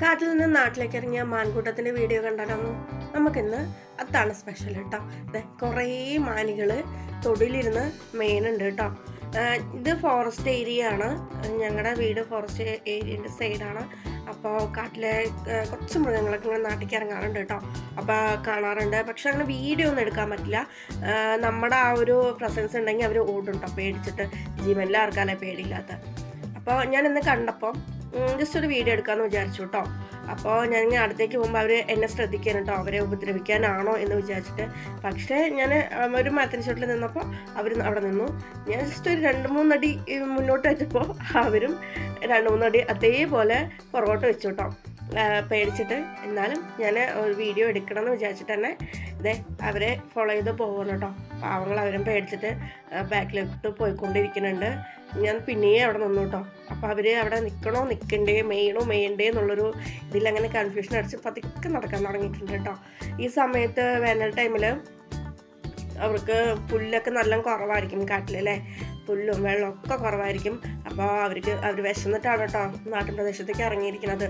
കാട്ടിൽ നിന്ന് നാട്ടിലേക്ക് ഇറങ്ങിയ മാൻകൂട്ടത്തിന്റെ വീഡിയോ കണ്ടാലൊന്നും നമുക്കിന്ന് അതാണ് സ്പെഷ്യൽ കേട്ടോ കുറേ മാനികൾ തൊടിയിലിരുന്ന് മെയിനുണ്ട് കേട്ടോ ഇത് ഫോറസ്റ്റ് ഏരിയ ആണ്. ഞങ്ങളുടെ വീട് ഫോറസ്റ്റ് ഏരിയന്റെ സൈഡാണ് അപ്പോൾ കാട്ടിലെ കുറച്ച് മൃഗങ്ങളൊക്കെ ഇങ്ങനെ നാട്ടിലേക്ക് ഇറങ്ങാറുണ്ട് കേട്ടോ അപ്പോൾ കാണാറുണ്ട്. പക്ഷെ അങ്ങനെ വീഡിയോ ഒന്നും എടുക്കാൻ പറ്റില്ല. നമ്മുടെ ആ ഒരു പ്രസൻസ് ഉണ്ടെങ്കിൽ അവർ ഓടും പേടിച്ചിട്ട് ജീവനിൽ പേടിയില്ലാത്ത. അപ്പോൾ ഞാൻ ഇന്ന് കണ്ടപ്പോൾ ജസ്റ്റ് ഒരു വീഡിയോ എടുക്കാമെന്ന് വിചാരിച്ചു കേട്ടോ അപ്പോൾ ഞാൻ ഇങ്ങനെ അടുത്തേക്ക് പോകുമ്പോൾ അവർ എന്നെ ശ്രദ്ധിക്കാൻ കേട്ടോ അവരെ ഉപദ്രവിക്കാനാണോ എന്ന് വിചാരിച്ചിട്ട്. പക്ഷേ ഞാൻ ഒരു മരത്തിന് ചുവട്ടിൽ നിന്നപ്പോൾ അവർ അവിടെ നിന്നു. ഞാൻ ജസ്റ്റ് ഒരു രണ്ട് മൂന്നടി മുന്നോട്ട് വെച്ചപ്പോൾ അവരും രണ്ട് മൂന്നടി അതേപോലെ പുറകോട്ട് വെച്ചു കേട്ടോ പേടിച്ചിട്ട്. എന്നാലും ഞാൻ ഒരു വീഡിയോ എടുക്കണം എന്ന് വിചാരിച്ചിട്ട് തന്നെ ഇതേ അവരെ ഫോളോ ചെയ്ത് പോകണം കേട്ടോ പാവങ്ങൾ അവരും പേടിച്ചിട്ട് ബാക്കിലോട്ട് പോയിക്കൊണ്ടിരിക്കുന്നുണ്ട്. ഞാൻ പിന്നെയും അവിടെ നിന്നു കേട്ടോ. അപ്പോൾ അവർ അവിടെ നിൽക്കണോ നിൽക്കണ്ടേ മെയ്യണോ മെയ്യണ്ടേ എന്നുള്ളൊരു ഇതിലങ്ങനെ കൺഫ്യൂഷൻ അടിച്ച് പതുക്കെ നടക്കാൻ തുടങ്ങിയിട്ടുണ്ട് കേട്ടോ. ഈ സമയത്ത് വേനൽ ടൈമിൽ അവർക്ക് പുല്ലൊക്കെ നല്ല കുറവായിരിക്കും കാട്ടിലല്ലേ പുല്ലും വെള്ളം ഒക്കെ കുറവായിരിക്കും. അപ്പോൾ അവർക്ക് അവർ വിശന്നിട്ടാണ് കേട്ടോ നാട്ടിൻ പ്രദേശത്തേക്ക് ഇറങ്ങിയിരിക്കുന്നത്.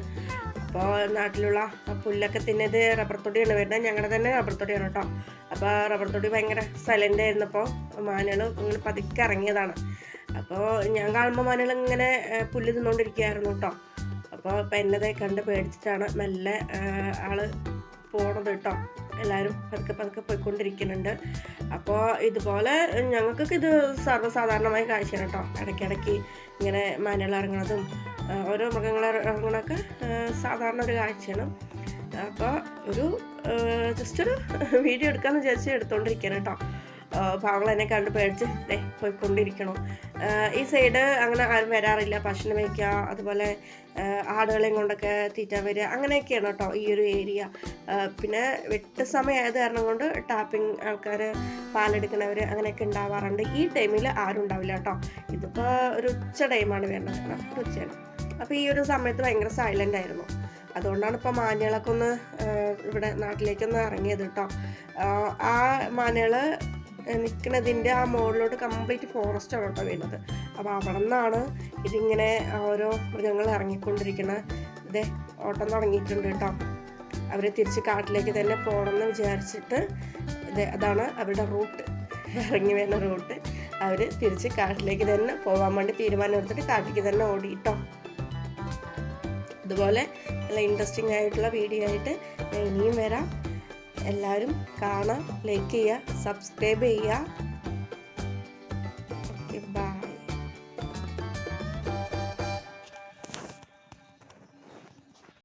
അപ്പോൾ നാട്ടിലുള്ള പുല്ലൊക്കെ തിന്നത് റബ്ബർ തൊടിയാണ് വരുന്നത്. ഞങ്ങളുടെ തന്നെ റബ്ബർ തൊടിയാണ് കേട്ടോ. അപ്പോൾ റബ്ബർ തൊടി ഭയങ്കര സൈലന്റ് ആയിരുന്നപ്പോൾ മാനുകൾ ഇങ്ങനെ പതുക്കെ ഇറങ്ങിയതാണ്. അപ്പോൾ ഞാൻ കാണുമ്പോൾ മാനുകൾ ഇങ്ങനെ പുല്ല് തിന്നുകൊണ്ടിരിക്കുകയായിരുന്നു കേട്ടോ അപ്പോൾ ഇപ്പം എന്നതേ കണ്ട് പേടിച്ചിട്ടാണ് മെല്ലെ ആൾ പോണത് കേട്ടോ എല്ലാവരും പതുക്കെ പതുക്കെ പോയിക്കൊണ്ടിരിക്കുന്നുണ്ട്. അപ്പോൾ ഇതുപോലെ ഞങ്ങൾക്കൊക്കെ ഇത് സർവസാധാരണമായ കാഴ്ചയാണ് കേട്ടോ ഇടയ്ക്കിടയ്ക്ക് ഇങ്ങനെ മാനുകൾ ഇറങ്ങണതും ഓരോ മൃഗങ്ങൾ ഇറങ്ങണൊക്കെ സാധാരണ ഒരു കാഴ്ചയാണ്. അപ്പോൾ ഒരു ജസ്റ്റ് ഒരു വീഡിയോ എടുക്കാമെന്ന് വിചാരിച്ച് എടുത്തുകൊണ്ടിരിക്കുകയാണ് കേട്ടോ എന്നെ കണ്ട് പേടിച്ച് പോയിക്കൊണ്ടിരിക്കണം. ഈ സൈഡ് അങ്ങനെ ആരും വരാറില്ല. പശുവിനെ വയ്ക്കുക അതുപോലെ ആടുകളെയും കൊണ്ടൊക്കെ തീറ്റ വരിക. അങ്ങനെയൊക്കെയാണ് കേട്ടോ ഈ ഒരു ഏരിയ. പിന്നെ വെട്ട സമയമായത് കാരണം കൊണ്ട് ടാപ്പിംഗ് ആൾക്കാർ പാലെടുക്കുന്നവർ അങ്ങനെയൊക്കെ ഉണ്ടാവാറുണ്ട്. ഈ ടൈമിൽ ആരും ഉണ്ടാവില്ല കേട്ടോ ഇതിപ്പോൾ ഒരു ഉച്ച ടൈമാണ് വരുന്നത്. ഒരു ഉച്ചയാണ്. അപ്പോൾ ഈ ഒരു സമയത്ത് ഭയങ്കര സൈലന്റ് ആയിരുന്നു. അതുകൊണ്ടാണ് ഇപ്പോൾ മാനുകളൊക്കെ ഒന്ന് ഇവിടെ നാട്ടിലേക്കൊന്ന് ഇറങ്ങിയത് കേട്ടോ ആ, മാനുകൾ നിൽക്കുന്നതിന്റെ ആ മുകളിലോട്ട് കംപ്ലീറ്റ് ഫോറസ്റ്റ് ആണ് കേട്ടോ വീണത്. അപ്പോൾ അവിടെ നിന്നാണ് ഇതിങ്ങനെ ഓരോ മൃഗങ്ങൾ ഇറങ്ങിക്കൊണ്ടിരിക്കുന്നത് ഇതേ ഓട്ടം തുടങ്ങിയിട്ടുണ്ട് കേട്ടോ. അവർ തിരിച്ച് കാട്ടിലേക്ക് തന്നെ പോകണമെന്ന് വിചാരിച്ചിട്ട് ഇത് അതാണ് അവരുടെ റൂട്ട് ഇറങ്ങി വരുന്ന റൂട്ട് അവർ തിരിച്ച് കാട്ടിലേക്ക് തന്നെ പോകാൻ വേണ്ടി തീരുമാനം എടുത്തിട്ട് കാട്ടിലേക്ക് തന്നെ ഓടിയിട്ടോ അതുപോലെ നല്ല ഇൻട്രസ്റ്റിംഗ് ആയിട്ടുള്ള വീഡിയോ ആയിട്ട് ഇനിയും വരാം. എല്ലാവരും കാണാം ലൈക്ക് ചെയ്യുക സബ്സ്ക്രൈബ് ചെയ്യുക.